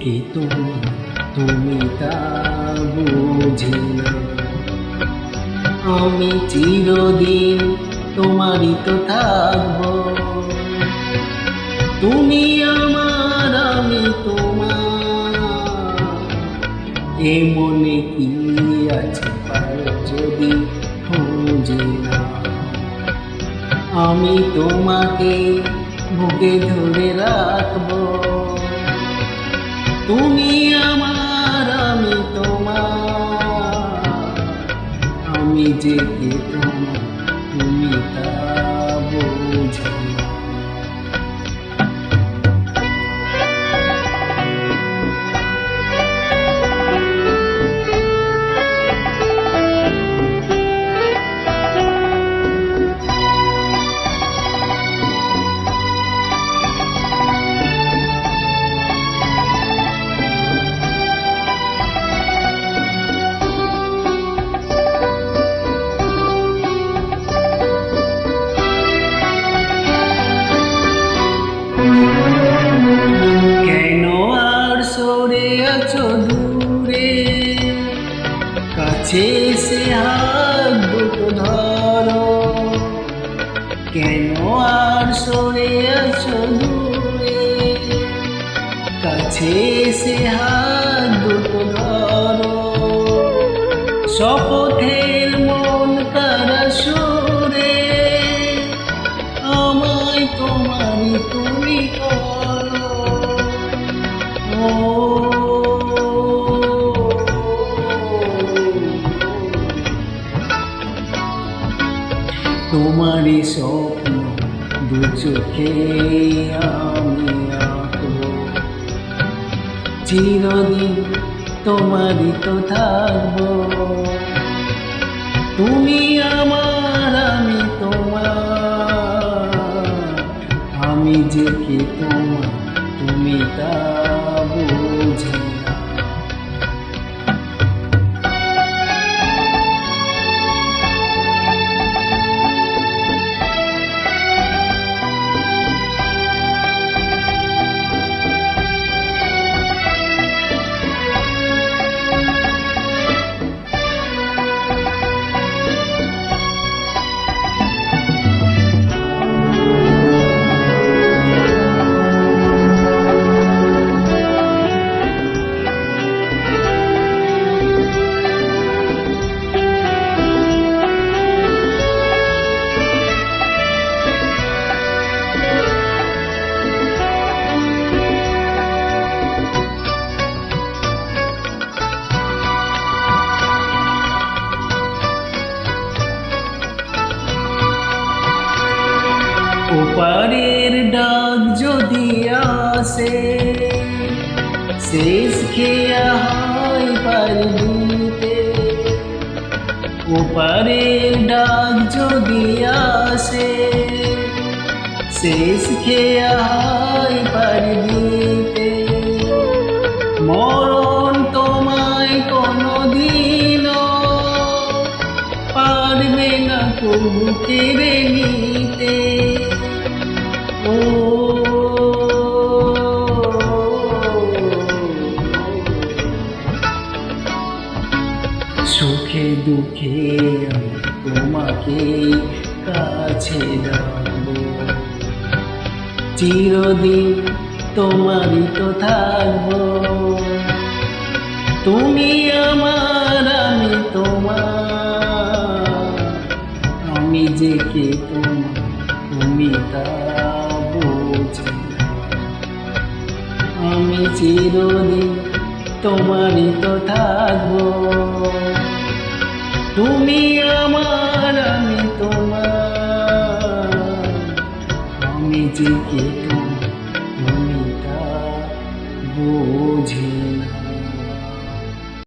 কে তুমি? তুমি তা বুঝে আমি চিরদিন তোমারই তো থাকব। তুমি আমার, আমি তোমার। এ মনে কি আছে পারো যদি খুঁজে না আমি তোমাকে বুকে ধরে রাখব। তুমি আমার আমি তোমার। আমি যে তোমার তুমি তা কাছে এসে হাত দুটো কেন আর সরে আছো দূরে? কাছে এসে হাত দুটো ধরো। শপথের মন তারা সুরে? আমায় তোমারই তুমি করো দু আমি আঁকবো। চিরদিন তোমারই তো থাকব। তুমি আমার, আমি তোমার। আমি যে কে তোমার তুমি তা বুঝে। ওপারের ডাক যদি আসে, শেষ খেয়া হয় পারবিতে। ওপারের ডাক যদি আসে, শেষ খেয়া হয় পারবিতে। মরণ তোমায় কোনো দিনও পারবে না কবু কেড়ে নিতে। সুখে দুঃখে তোমাকে কাছে রাখব। চিরদিন তোমারই তো থাকব। তুমি আমার, আমি তোমার। আমি যে কে তোমার, তুমি তা বোঝো। আমি চিরদিন তোমারই তো থাকব। তুমি আমার আমি তোমার। আমি যে তুমি তা বুঝি।